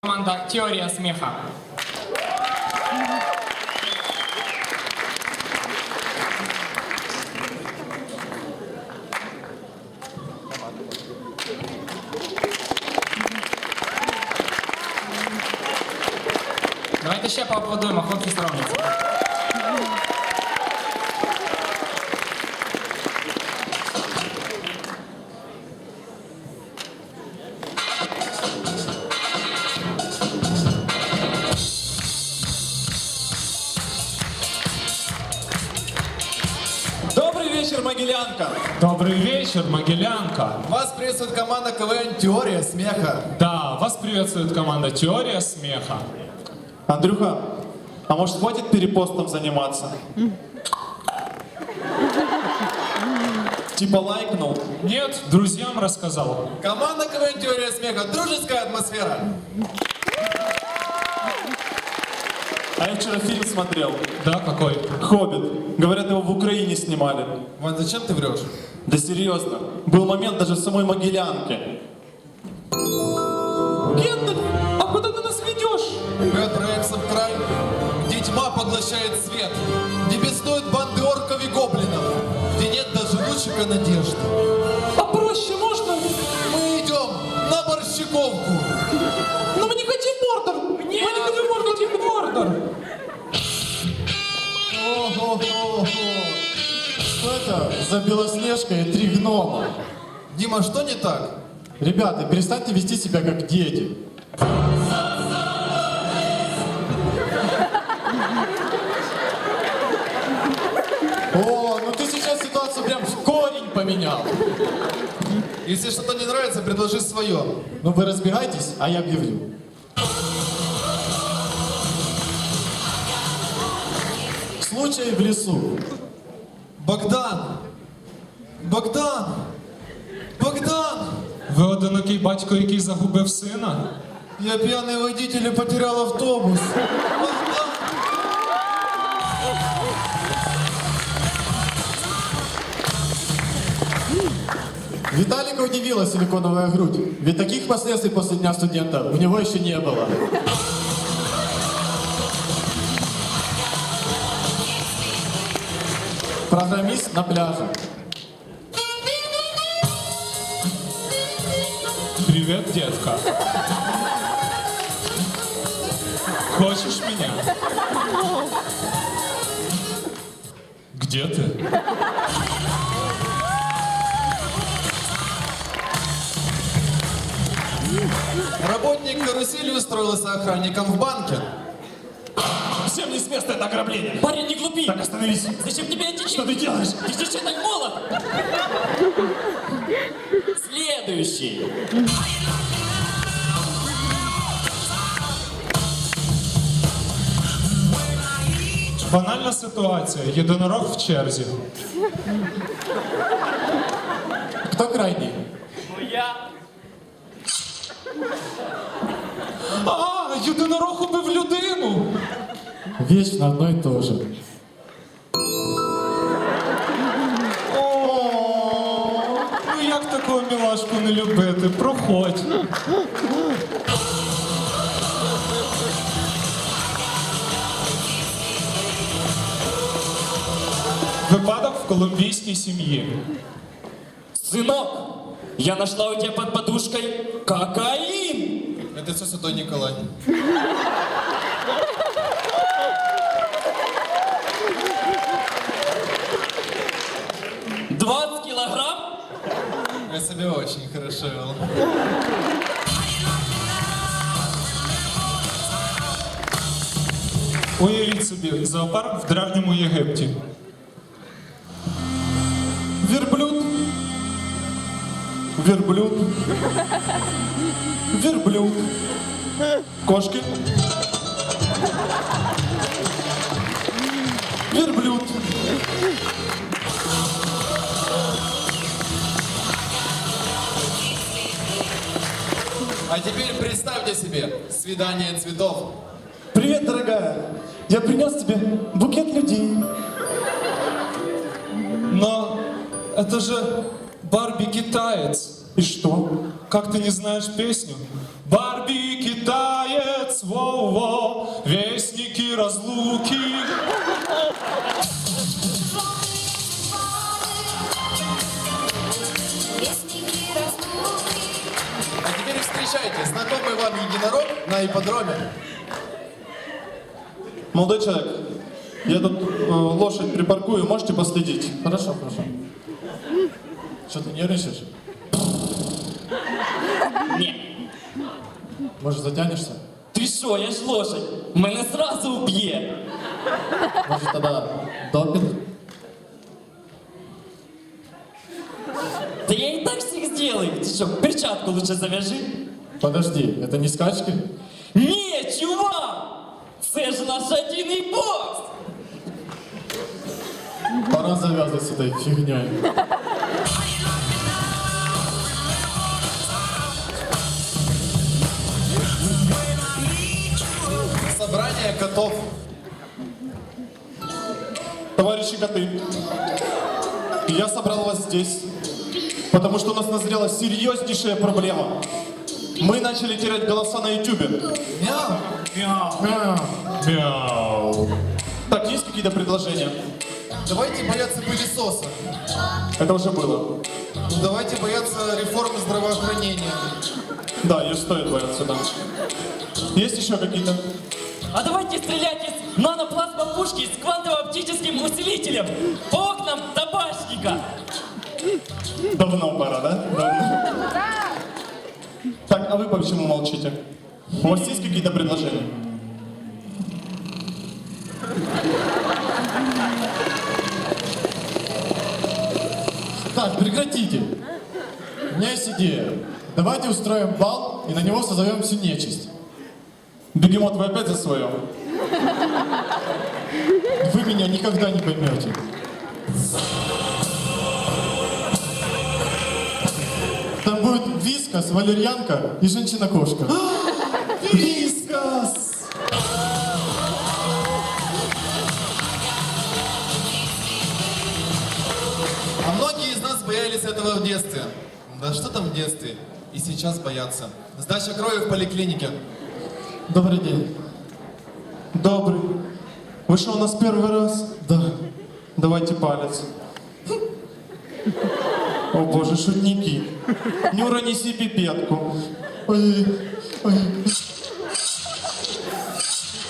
команда Теория смеха. Давайте ще поаплодуємо, хлопці соромляться. Вечер, Могилянка! Добрый вечер, Могилянка. Вас приветствует команда КВН «Теория смеха». Да, вас приветствует команда Теория смеха. Андрюха, а может хватит перепостом заниматься? Типа лайкнул. Нет, друзьям рассказал. Команда КВН «Теория смеха». Дружеская атмосфера. А я вчера фильм смотрел. Да, какой? «Хоббит». Говорят, его в Украине снимали. Вань, зачем ты врешь? Да серьезно. Был момент даже в самой Могилянке. Гендальф, а куда ты нас ведешь? Мы отправимся в край, где тьма поглощает свет, где беснуют банды орков и гоблинов, где нет даже лучика надежды. За Белоснежка и три гнома? Дима, что не так? Ребята, перестаньте вести себя как дети. О, ну ты сейчас ситуацию прям в корень поменял. Если что-то не нравится, предложи свое. Ну вы разбирайтесь, а я объявлю. Случай в лесу. Богдан! Богдан! Богдан! Ви одинокий батько, який загубив сина? Я пьяный водитель и потерял автобус. Богдан! Виталика удивила силиконовая грудь, ведь таких последствий после Дня студента у него еще не было. Программист на пляже. Привет, детка. Хочешь меня? Где ты? Работник карусели устроился охранником в банке. Всем не с места это ограбление! Парень, не глупи! Так, остановись! Зачем тебе эти Что ты делаешь? Ты же так молод! Следующий. Банальна ситуація. Єдинорог в черзі. Кто крайний? Я. А, єдинорог убив людину. Вечно одно и то же. любити? Проходь. Випадок в колумбійській сім'ї. Сынок, я нашла у тебя под подушкой кокаин! Это все Святой Николай. себя очень хорошо вел. Уявіть собі, зоопарк в древньому Єгипті. Верблюд. Верблюд. Верблюд. Кошки. Верблюд. А теперь представьте себе свидание цветов. Привет, дорогая. Я принес тебе букет людей. Но это же Барби китаец. И что? Как ты не знаешь песню? Барби китаец. Во-во, вестники разлуки. встречайте, знакомый вам единорог на ипподроме. Молодой человек, я тут э, лошадь припаркую, можете последить? Хорошо, хорошо. Что ты нервничаешь? Ні. Может, затянешься? Ти що, я ж лошадь. Мене зразу вб'є. Может, тогда допинг? Та я і так всіх зроблю. Ти що, перчатку лучше зав'яжи. Подожди, это не скачки? Ні, чувак! Це ж наш шатійний бокс! Пора завязывать с этой фигней. Собрание котов. Товарищи коты, я собрал вас здесь, потому что у нас назрела серьезнейшая проблема. Мы начали терять голоса на ютубе. Мяу. А, Мяу. Так, есть какие-то предложения? Давайте бояться пылесоса. Это уже было. Ну, Давайте бояться реформы здравоохранения. Да, ее стоит бояться, да. Есть еще какие-то? А давайте стрелять из наноплазма пушки с квантово-оптическим усилителем по окнам табачника. Давно пора, да? Давно. А вы почему молчите? У вас есть какие-то предложения? Так, прекратите. У меня есть идея. Давайте устроим бал и на него созовем всю нечисть. Бегемот, вы опять за свое? Вы меня никогда не поймете. Вискас, валерьянка и женщина-кошка. Вискас! А многие из нас боялись этого в детстве. Да что там в детстве? И сейчас боятся. Сдача крови в поликлинике. Добрый день. Добрый. Вы что, у нас первый раз? Да. Давайте палец. О боже, шутники. Нюра, неси пипетку. Ой, ой.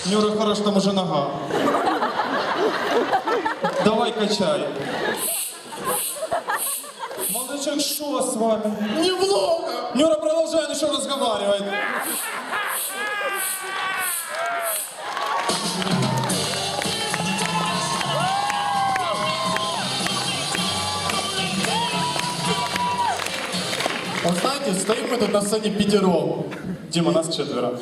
Нюра, хорош, там уже нога. Давай качай. Молодой человек, что с вами? Немного. Нюра, продолжай, он еще разговаривает. Знаете, стоим мы тут на сцене пятером. Дима, нас четверо.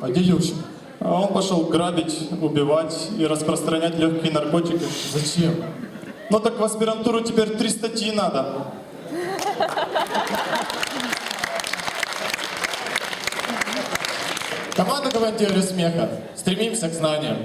А где Юрчик? А он пошел грабить, убивать и распространять легкие наркотики. Зачем? Ну так в аспирантуру теперь три статьи надо. Команда КВН «Теория смеха». Стремимся к знаниям.